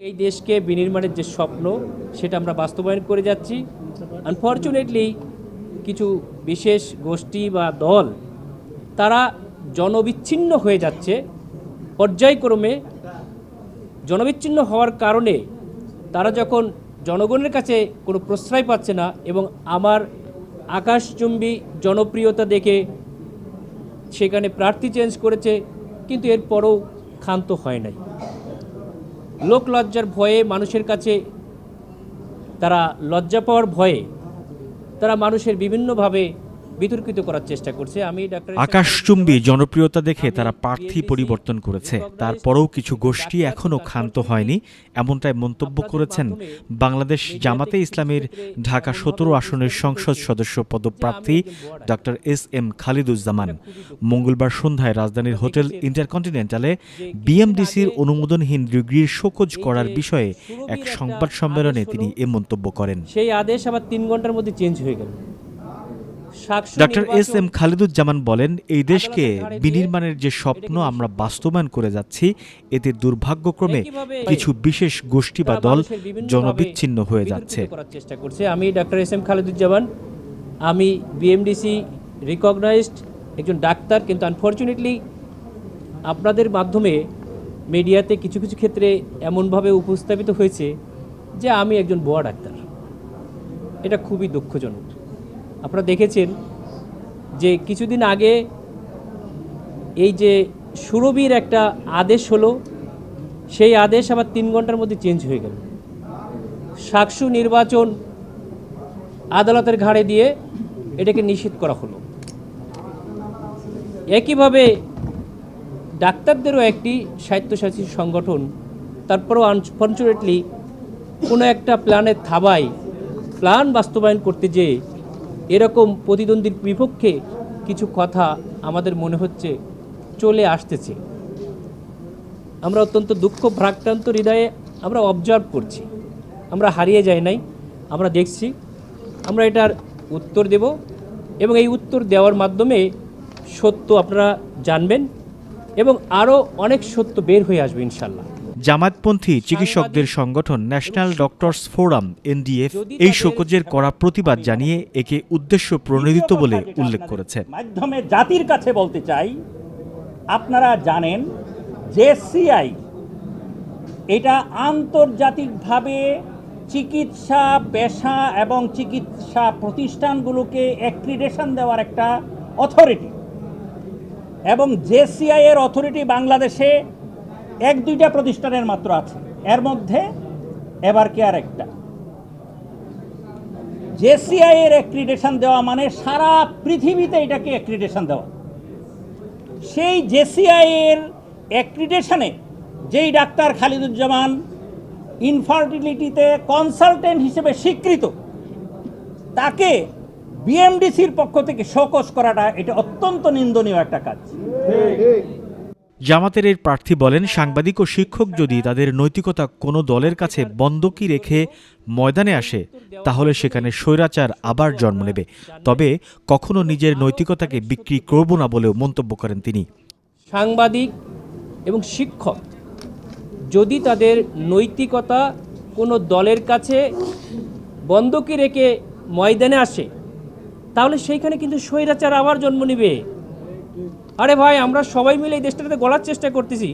এই দেশকে বিনির্মাণের যে স্বপ্ন, সেটা আমরা বাস্তবায়ন করে যাচ্ছি। আনফর্চুনেটলি কিছু বিশেষ গোষ্ঠী বা দল, তারা জনবিচ্ছিন্ন হয়ে যাচ্ছে। পর্যায়ক্রমে জনবিচ্ছিন্ন হওয়ার কারণে তারা যখন জনগণের কাছে কোনো প্রশ্রয় পাচ্ছে না এবং আমার আকাশচুম্বী জনপ্রিয়তা দেখে সেখানে প্রার্থী চেঞ্জ করেছে, কিন্তু এরপরও ক্ষান্ত হয় নাই। লোক লজ্জার ভয়ে মানুষের কাছে তারা লজ্জা পাওয়ার ভয়ে তারা মানুষের বিভিন্নভাবে বিতর্কিত করার চেষ্টা করছে। আমি ডাক্তার আকাশচুম্বী জনপ্রিয়তা দেখে তারা প্রার্থী পরিবর্তন করেছে। তারপরেও কিছু গোষ্ঠী এখনও ক্ষান্ত হয়নি। এমনটাই মন্তব্য করেছেন বাংলাদেশ জামাতে ইসলামের ঢাকা সতেরো আসনের সংসদ সদস্য পদপ্রার্থী ডক্টর এস এম খালিদুজ্জামান। মঙ্গলবার সন্ধ্যায় রাজধানীর হোটেল ইন্টারকন্টিনেন্টালে বিএমডিসির অনুমোদনহীন ডিগ্রির শোকজ করার বিষয়ে এক সংবাদ সম্মেলনে তিনি এ মন্তব্য করেন। সেই আদেশ আবার তিন ঘণ্টার মধ্যে চেঞ্জ হয়ে গেল। ডক্টর এস এম খালিদুজ্জামান বলেন এই দেশকে বিনির্মাণের যে স্বপ্ন আমরা বাস্তবায়ন করে যাচ্ছি এতে দুর্ভাগ্যক্রমে কিছু বিশেষ গোষ্ঠী বা দল জনবিচ্ছিন্ন হয়ে যাচ্ছে। চেষ্টা করছে। আমি ডাক্তার এস এম খালেদুজ্জামান আমি বিএমডিসি রিকগনাইজড একজন ডাক্তার কিন্তু আনফর্চুনেটলি আপনাদের মাধ্যমে মিডিয়াতে কিছু কিছু ক্ষেত্রে এমনভাবে উপস্থাপিত হয়েছে যে আমি একজন বোয়া ডাক্তার। এটা খুবই দুঃখজনক। আপনারা দেখেছেন যে কিছুদিন আগে এই যে সুরবির একটা আদেশ হলো, সেই আদেশ আবার তিন ঘণ্টার মধ্যে চেঞ্জ হয়ে গেল। সাকসু নির্বাচন আদালতের ঘাড়ে দিয়ে এটাকে নিষেধ করা হলো। একইভাবে ডাক্তারদেরও একটি স্বায়ত্তশাসী সংগঠন, তারপরেও আনফর্চুনেটলি কোনো একটা প্ল্যানের থাবায় প্ল্যান বাস্তবায়ন করতে যেয়ে এরকম প্রতিদ্বন্দ্বীর বিপক্ষে কিছু কথা আমাদের মনে হচ্ছে চলে আসতেছে। আমরা অত্যন্ত দুঃখ, ভ্রাক্রান্ত হৃদয়ে আমরা অবজার্ভ করছি। আমরা হারিয়ে যাই নাই, আমরা দেখছি। আমরা এটার উত্তর দেব এবং এই উত্তর দেওয়ার মাধ্যমে সত্য আপনারা জানবেন এবং আরও অনেক সত্য বের হয়ে আসবে ইনশাল্লাহ জামায়াতপন্থী চিকিৎসকদের সংগঠন ন্যাশনাল ডক্টরস ফোরাম এনডিএফ এই শোকজের করা প্রতিবাদ জানিয়ে একে উদ্দেশ্য প্রণোদিত বলে উল্লেখ করেছে। মাধ্যমে জাতির কাছে বলতে চাই আপনারা জানেন যে সিআই এটা আন্তর্জাতিকভাবে চিকিৎসা পেশা এবং চিকিৎসা প্রতিষ্ঠানগুলোকে অ্যাক্রিডেশন দেওয়ার একটা অথরিটি এবং জেসিআই এর অথরিটি বাংলাদেশে এক দুইটা প্রতিষ্ঠানের মাত্র আছে। এর মধ্যে এবার আর একটা জেসিআই এর অ্যাক্রিডেশন দেওয়া মানে সারা পৃথিবীতে এটাকে অ্যাক্রিডেশন দেওয়া। সেই জেসিআই এর অ্যাক্রিডেশনে যেই ডাক্তার খালিদুজ্জামান ইনফার্টিলিটিতে কনসালটেন্ট হিসেবে স্বীকৃত, তাকে বিএমডিসির পক্ষ থেকে শোকস করাটা এটা অত্যন্ত নিন্দনীয় একটা কাজ। জামাতের এই প্রার্থী বলেন, সাংবাদিক ও শিক্ষক যদি তাদের নৈতিকতা কোনো দলের কাছে বন্ধকি রেখে ময়দানে আসে, তাহলে সেখানে স্বৈরাচার আবার জন্ম নেবে। তবে কখনো নিজের নৈতিকতাকে বিক্রি করব না বলেও মন্তব্য করেন তিনি। সাংবাদিক এবং শিক্ষক যদি তাদের নৈতিকতা কোনো দলের কাছে বন্ধকি রেখে ময়দানে আসে, তাহলে সেইখানে কিন্তু স্বৈরাচার আবার জন্ম নেবে। আরে ভাই, আমরা সবাই মিলে এই দেশটাতে গলার চেষ্টা করতেছি।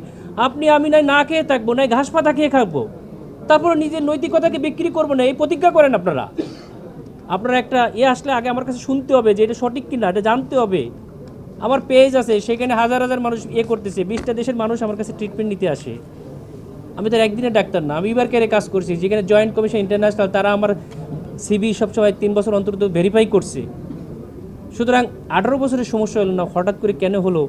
আপনি আমি নাই, না খেয়ে থাকব, নাই ঘাস পাতা খেয়ে খাব। তারপর নিজের নৈতিকতাকে বিক্রি করব না, এই প্রতিজ্ঞা করেন আপনারা। আপনারা একটা এ আসলে আগে আমার কাছে শুনতে হবে যে এটা সঠিক কিনা, এটা জানতে হবে। আমার পেজ আছে, সেখানে হাজার হাজার মানুষ ইয়ে করতেছে, বিশটা দেশের মানুষ আমার কাছে ট্রিটমেন্ট নিতে আসে। আমি তো আর একদিনের ডাক্তার না, আমি এবার কেড়ে কাজ করছি। যেখানে জয়েন্ট কমিশন ইন্টারন্যাশনাল তারা আমার সিবি সবসময় তিন বছর অন্তর ভেরিফাই করছে। সুতরাং আঠারো বছরের সমস্যা হলো না হঠাৎ করে কেন হলো?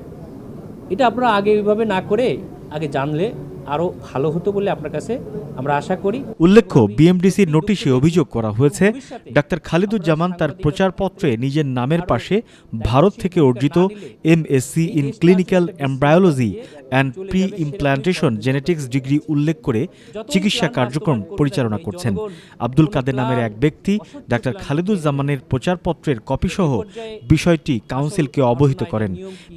এটা আপনারা আগে এইভাবে না করে আগে জানলে আরও ভালো হতো বলে আপনার কাছে আমরা আশা করি। উল্লেখ্য বিএমডিসির নোটিশে অভিযোগ করা হয়েছে ডাক্তার খালিদুজ্জামান তার প্রচারপত্রে নিজের নামের পাশে ভারত থেকে অর্জিত MSc in clinical embryology and pre implantation genetics degree উল্লেখ করে চিকিৎসা কার্যক্রম পরিচালনা করছেন। আব্দুল কাদের নামের এক ব্যক্তি ডাক্তার খালিদুজ্জামানের প্রচারপত্রের কপিসহ বিষয়টি কাউন্সিলকে অবহিত করেন।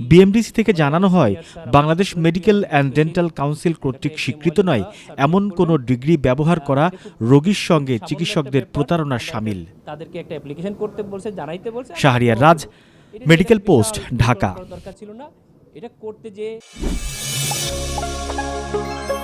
বিএমডিসি থেকে জানানো হয় Bangladesh medical and dental council কর্তৃক স্বীকৃত নয় এমন কোনো ডিগ্রি ব্যবহার করা রোগীর সঙ্গে চিকিৎসকদের প্রতারণার সামিল। তাদেরকে একটা অ্যাপ্লিকেশন করতে বলছে জানাইতে বলছে শাহরিয়ার রাজ, মেডিকেল পোস্ট, ঢাকা। দরকার ছিল না। এটা করতে যে Música